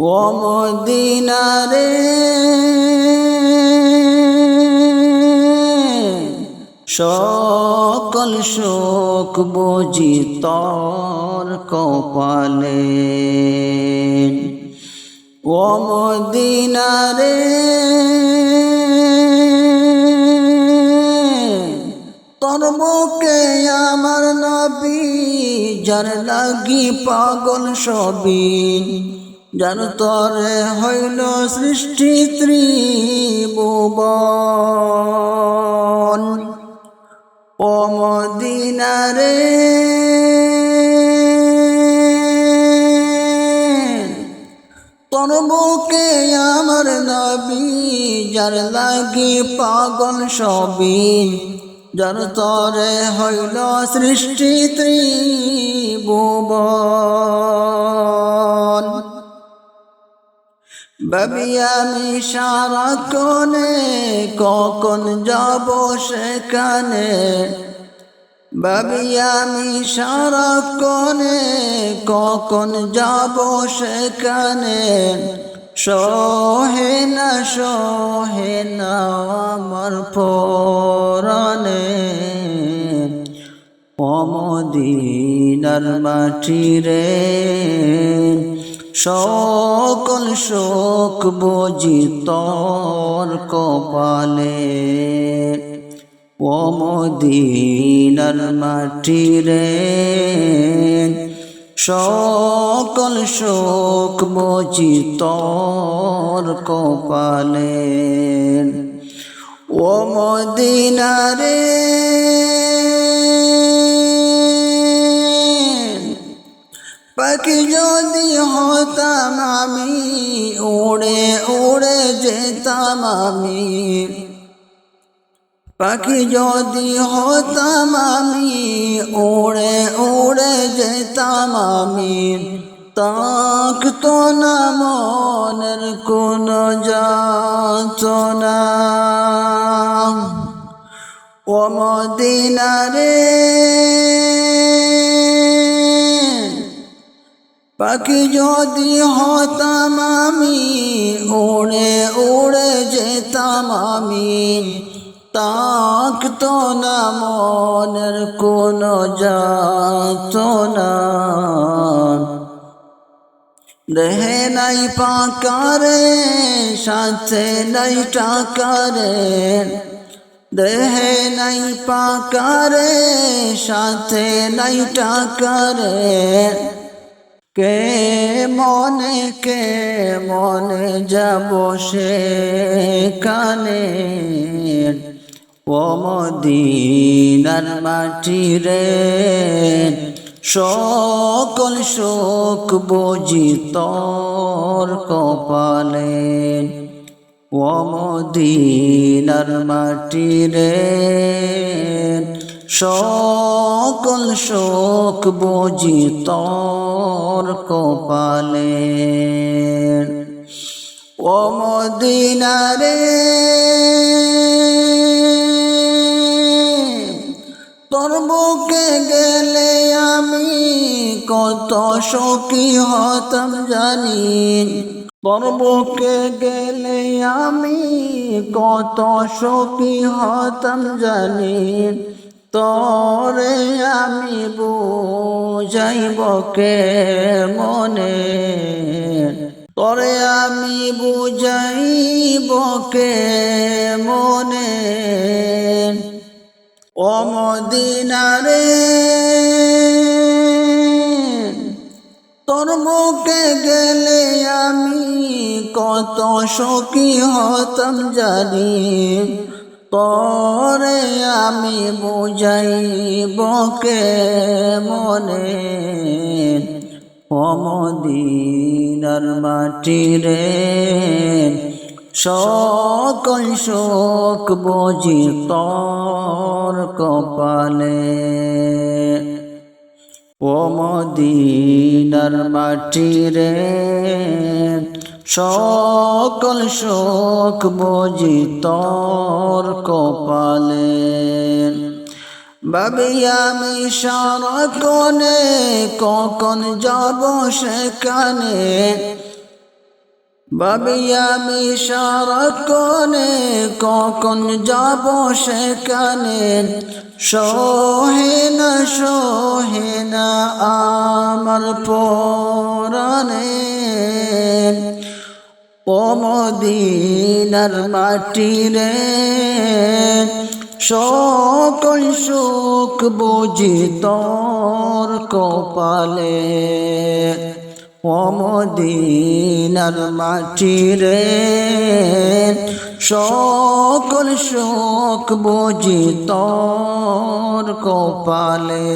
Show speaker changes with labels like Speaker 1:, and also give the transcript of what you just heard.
Speaker 1: ও সকল শোক বুঝি তর কপালে। ও মদিনারে। তোর বুকে আমার নবী, যার লাগি পাগল সবই। যার তরে হইল সৃষ্টি ত্রিভুবন। ও মদিনারে। তোর আমার নবী, যার লাগি পাগল সবই। যার তরে হইল সৃষ্টি ত্রিভুবন। বাবি আমি সারা কোনে কখন যাব সেখানে? বাবি আমি সারা কোনে কখন যাব সেখানে? সহে না সহে না আমার পরানে অমদিনার মাটি রে সকল শোক বুঝি তোর কপালে। অমদিনার মাটি রে, সকল শোক বুঝি তোর কপালে। ও মদিনারে পাখি যদি হতাম আমি, উড়ে উড়ে যেতাম আমি। পাখি যদি হতাম আমি, উড়ে উড়ে যেতাম আমি। তো না, মনের কোনো যাচনা ও মদিনারে পাখি যদি হতাম আমি, উড়ে উড়ে যেতাম আমি। তাক তো না মনের কোনো যাত না। দেহে নাই পাকারে, সাথে নাই টাকারে। দেহে নাই পাকারে, সাথে নাই টাকারে। কে মনে কে মনে যাব সে কানে ও মদিনার মাটি রে সকল শোক বুঝি তোর কপালে। ও মাটি রে সকল শোক বুঝি তোর কপালে। ও মদিনারে, তোর বুকে গেলে আমি কত সখী হতাম জানি তোর বুকে গেলে আমি কত সখী হতাম জানি তরে আমি বুঝাইব কে মনে তরে আমি বুঝাইব কে মনে অমদিনারে তোর মুখে গেলে আমি কত সখী হতাম জানি। তরে আমি বুঝাইব কে মনে অমদিনার মাটি রে সকল শোক বুঝি তর কপালে। ও মদিনার মাটি রে সকল শোক বুঝি তোর কপালে। ভাবি আমি সারা কোনে কখন যাব সেখানে? ভাবি আমি সারাক্ষণে কখন যাব সেখানে? সহে না সহে না আমার পরাণে। ও মাটি রে সকল সুখ বুঝি তোর কপালে। ও মাটি রে সকল সুখ বুঝি তোর কপালে।